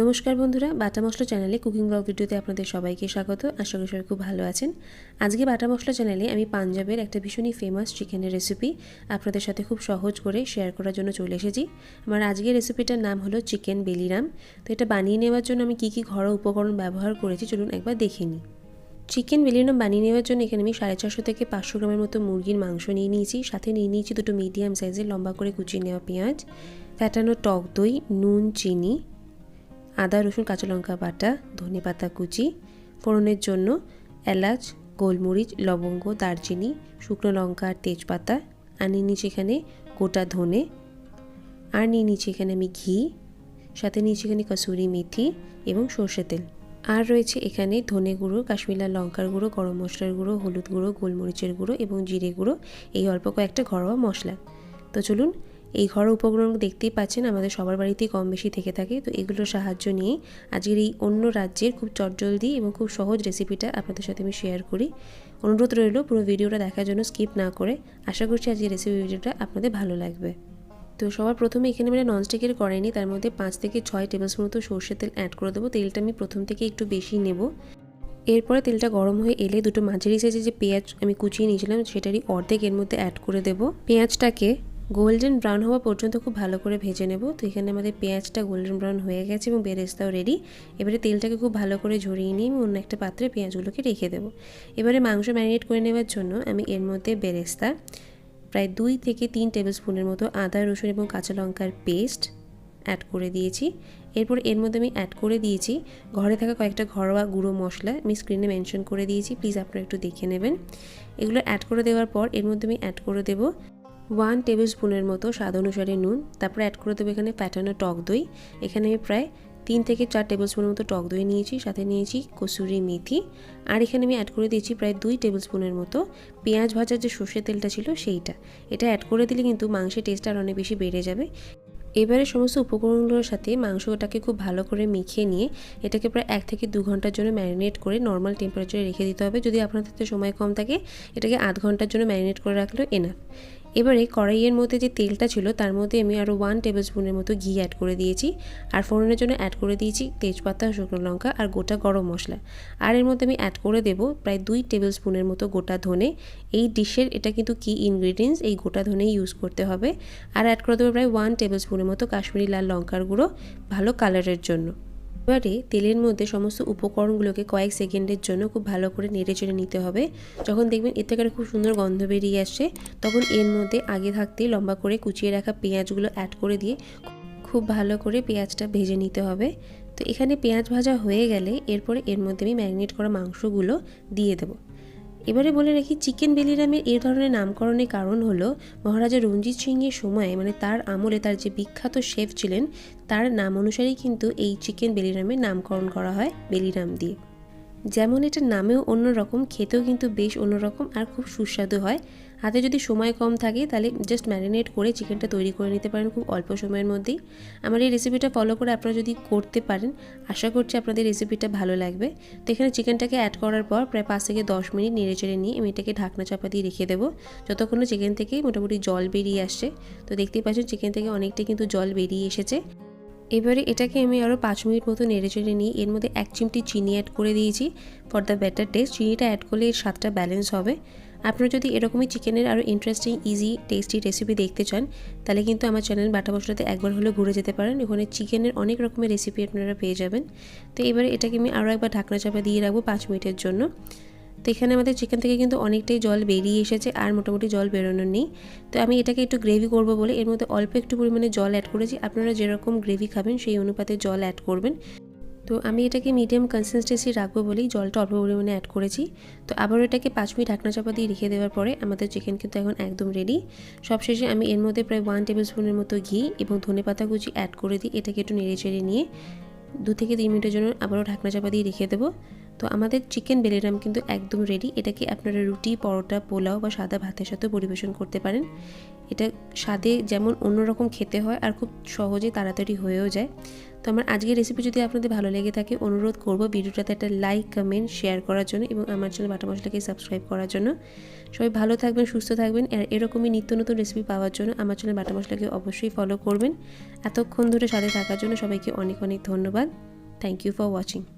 নমস্কার বন্ধুরা, বাটা মশলা চ্যানেলে কুকিং ব্লগ ভিডিওতে আপনাদের সবাইকে স্বাগত। আশা করি সবাই খুব ভালো আছেন। আজকে বাটা মশলা চ্যানেলে আমি পাঞ্জাবের একটা ভীষণই ফেমাস চিকেনের রেসিপি আপনাদের সাথে খুব সহজ করে শেয়ার করার জন্য চলে এসেছি। আমার আজকের রেসিপিটার নাম হলো চিকেন বেলিরাম। তো এটা বানিয়ে নেওয়ার জন্য আমি কী কী ঘরোয়া উপকরণ ব্যবহার করেছি চলুন একবার দেখে নিই। চিকেন বেলিরাম বানিয়ে নেওয়ার জন্য এখানে আমি সাড়ে চারশো থেকে পাঁচশো গ্রামের মতো মুরগির মাংস নিয়ে নিয়েছি। সাথে নিয়ে নিয়েছি দুটো মিডিয়াম সাইজের লম্বা করে কুচিয়ে নেওয়া পেঁয়াজ ফ্যাটানো টক দই, নুন, চিনি আদা, রসুন, কাঁচা লঙ্কা বাটা, ধনে পাতা কুচি, ফোড়নের জন্য এলাচ, গোলমরিচ, লবঙ্গ, দারচিনি, শুকনো লঙ্কা আর তেজপাতা, আর নিয়ে নিচ্ছি এখানে গোটা ধনে। আর নিয়ে নিচ্ছি এখানে আমি ঘি, সাথে নিয়েছি এখানে কসুরি মেথি এবং সর্ষে তেল। আর রয়েছে এখানে ধনে গুঁড়ো, কাশ্মীর লঙ্কার গুঁড়ো, গরম মশলার গুঁড়ো, হলুদ গুঁড়ো, গোলমরিচের গুঁড়ো এবং জিরে গুঁড়ো, এই অল্প কয়েকটা ঘরোয়া মশলা। তো চলুন এই ঘরোয়া উপকরণগুলো দেখতেই পাচ্ছেন, আমাদের সবার বাড়িতেই কম বেশি থেকে থাকে। তো এগুলোর সাহায্য নিয়ে আজকের এই অন্য রাজ্যের খুব চটজলদি এবং খুব সহজ রেসিপিটা আপনাদের সাথে আমি শেয়ার করি। অনুরোধ রইল পুরো ভিডিওটা দেখার জন্য স্কিপ না করে। আশা করছি আজকের রেসিপি ভিডিওটা আপনাদের ভালো লাগবে। তো সবার প্রথমে এখানে মানে ননস্টিকের কড়াইনি তার মধ্যে পাঁচ থেকে ছয় টেবিল স্পুন মতো সর্ষের তেল অ্যাড করে দেবো। তেলটা আমি প্রথম থেকে একটু বেশি নেব। এরপরে তেলটা গরম হয়ে এলে দুটো মাঝারি সাইজে যে পেঁয়াজ আমি কুচিয়ে নিয়েছিলাম, সেটারই অর্ধেক এর মধ্যে অ্যাড করে দেব। পেঁয়াজটাকে গোল্ডেন ব্রাউন হওয়া পর্যন্ত খুব ভালো করে ভেজে নেব। তো এখানে আমাদের পেঁয়াজটা গোল্ডেন ব্রাউন হয়ে গেছে এবং বেরেস্তাও রেডি এবারে তেলটাকে খুব ভালো করে ঝরিয়ে নিয়ে আমি অন্য একটা পাত্রে পেঁয়াজগুলোকে রেখে দেবো। এবারে মাংস ম্যারিনেট করে নেওয়ার জন্য আমি এর মধ্যে বেরেস্তা, প্রায় দুই থেকে তিন টেবিল স্পুনের মতো আদা, রসুন এবং কাঁচা লঙ্কার পেস্ট অ্যাড করে দিয়েছি। এরপর এর মধ্যে আমি অ্যাড করে দিয়েছি ঘরে থাকা কয়েকটা ঘরোয়া গুঁড়ো মশলা। আমি স্ক্রিনে মেনশন করে দিয়েছি প্লিজ আপনারা একটু দেখে নেবেন। এগুলো অ্যাড করে দেওয়ার পর এর মধ্যে আমি অ্যাড করে দেবো ওয়ান টেবিল স্পুনের মতো স্বাদ অনুসারে নুন, তারপরে অ্যাড করে দেবো এখানে প্যাটানো টক দই। এখানে আমি প্রায় তিন থেকে চার টেবিল স্পুনের মতো টক দই নিয়েছি, সাথে নিয়েছি কসুরি মেথি। আর এখানে আমি অ্যাড করে দিয়েছি প্রায় দুই টেবিল স্পুনের মতো পেঁয়াজ ভাজার যে সর্ষের তেলটা ছিল সেইটা। এটা অ্যাড করে দিলে কিন্তু মাংসের টেস্ট আর অনেক বেশি বেড়ে যাবে। এবারে সমস্ত উপকরণগুলোর সাথে মাংসটাকে খুব ভালো করে মিখিয়ে নিয়ে এটাকে প্রায় এক থেকে দু ঘণ্টার জন্য ম্যারিনেট করে নর্মাল টেম্পারেচারে রেখে দিতে হবে। যদি আপনাদের সময় কম থাকে, এটাকে আধ ঘণ্টার জন্য ম্যারিনেট করে রাখলেও এনাফ এবারে কড়াইয়ের মধ্যে যে তেলটা ছিল, তার মধ্যে আমি আরও ওয়ান টেবিল স্পুনের মতো ঘি অ্যাড করে দিয়েছি। আর ফোড়নের জন্য অ্যাড করে দিয়েছি তেজপাতা, শুকনো লঙ্কা আর গোটা গরম মশলা। আর এর মধ্যে আমি অ্যাড করে দেব প্রায় দুই টেবিল স্পুনের মতো গোটা ধনে। এই ডিশের এটা কিন্তু কি ইনগ্রিডিয়েন্টস এই গোটা ধনেই ইউজ করতে হবে। আর অ্যাড করে দেবো প্রায় ওয়ান টেবিল স্পুনের মতো কাশ্মীরি লাল লঙ্কার গুঁড়ো, ভালো কালারের জন্য। এবারে তেলের মধ্যে সমস্ত উপকরণগুলোকে কয়েক সেকেন্ডের জন্য খুব ভালো করে নেড়ে চেড়ে নিতে হবে। যখন দেখবেন এর থেকে খুব সুন্দর গন্ধ বেরিয়ে আসছে, তখন এর মধ্যে আগে থাকতেই লম্বা করে কুচিয়ে রাখা পেঁয়াজগুলো অ্যাড করে দিয়ে খুব ভালো করে পেঁয়াজটা ভেজে নিতে হবে। তো এখানে পেঁয়াজ ভাজা হয়ে গেলে এরপরে এর মধ্যে আমি ম্যারিনেট করা মাংসগুলো দিয়ে দেবো। এবারে বলে রাখি, চিকেন বেলিরামের এই ধরনের নামকরণের কারণ হলো, মহারাজা রঞ্জিত সিংয়ের সময় মানে তার আমলে তার যে বিখ্যাত শেফ ছিলেন, তার নাম অনুসারেই কিন্তু এই চিকেন বেলিরামের নামকরণ করা হয় বেলিরাম দিয়ে। যেমন এটা নামেও অন্যরকম, খেতেও কিন্তু বেশ অন্যরকম আর খুব সুস্বাদু হয়। হাতে যদি সময় কম থাকে, তাহলে জাস্ট ম্যারিনেট করে চিকেনটা তৈরি করে নিতে পারেন খুব অল্প সময়ের মধ্যেই। আমার এই রেসিপিটা ফলো করে আপনারা যদি করতে পারেন, আশা করছি আপনাদের রেসিপিটা ভালো লাগবে। তো এখানে চিকেনটাকে অ্যাড করার পর প্রায় পাঁচ থেকে দশ মিনিট নেড়ে চেড়ে নিয়ে আমি এটাকে ঢাকনা চাপা দিয়ে রেখে দেবো। যতক্ষণ চিকেন থেকে মোটামুটি জল বেরিয়ে আসছে, তো দেখতেই পাচ্ছেন চিকেন থেকে অনেকটা কিন্তু জল বেরিয়ে এসেছে। এবারে এটাকে আমি আরও পাঁচ মিনিট মতো নেড়ে চেড়ে নিই এর মধ্যে এক চিমটি চিনি অ্যাড করে দিয়েছি। ফর দ্য বেটার টেস্ট চিনিটা অ্যাড করলে এর স্বাদটা ব্যালেন্স হবে। আপনারা যদি এরকমই চিকেনের আরও ইন্টারেস্টিং ইজি টেস্টি রেসিপি দেখতে চান, তাহলে কিন্তু আমার চ্যানেল বাটা মশলাতে একবার হলে ঘুরে যেতে পারেন। ওখানে চিকেনের অনেক রকমের রেসিপি আপনারা পেয়ে যাবেন। তো এবারে এটাকে আমি আরও একবার ঢাকনা চাপা দিয়ে রাখব পাঁচ মিনিটের জন্য। তো এখানে আমাদের চিকেন থেকে কিন্তু অনেকটাই জল বেরিয়ে এসেছে আর মোটামুটি জল বেরোনোর নেই। তো আমি এটাকে একটু গ্রেভি করব বলে এর মধ্যে অল্প একটু পরিমাণে জল অ্যাড করেছি। আপনারা যেরকম গ্রেভি খাবেন সেই অনুপাতে জল অ্যাড করবেন। তো আমি এটাকে মিডিয়াম কনসিস্টেন্সি রাখব বলেই জলটা অল্প পরিমাণে অ্যাড করেছি। তো আবার এটাকে পাঁচ মিনিট ঢাকনা চাপা দিয়ে রেখে দেওয়ার পরে আমাদের চিকেন কিন্তু এখন একদম রেডি সবশেষে আমি এর মধ্যে প্রায় ওয়ান টেবিল স্পুনের মতো ঘি এবং ধনে পাতা কুচি অ্যাড করে দিই। এটাকে একটু নেড়ে চেড়ে নিয়ে দু থেকে তিন মিনিটের জন্য আবারও ঢাকনা চাপা দিয়ে রেখে দেবো। তো আমাদের চিকেন বেলিরাম কিন্তু একদম রেডি এটাকে আপনারা রুটি, পরোটা, পোলাও বা সাদা ভাতের সাথে পরিবেশন করতে পারেন। এটা স্বাদে যেমন অন্যরকম খেতে হয় আর খুব সহজেই তাড়াতাড়ি হয়েও যায়। তো আমার আজকের রেসিপি যদি আপনাদের ভালো লেগে থাকে, অনুরোধ করব ভিডিওটাতে একটা লাইক কমেন্ট শেয়ার করার জন্য এবং আমার চ্যানেল বাটা মশলাকে সাবস্ক্রাইব করার জন্য। সবাই ভালো থাকবেন, সুস্থ থাকবেন আর এরকমই নিত্য নতুন রেসিপি পাওয়ার জন্য আমার চ্যানেল বাটা মশলাকে অবশ্যই ফলো করবেন। এতক্ষণ ধরে সাথে থাকার জন্য সবাইকে অনেক অনেক ধন্যবাদ। Thank you for watching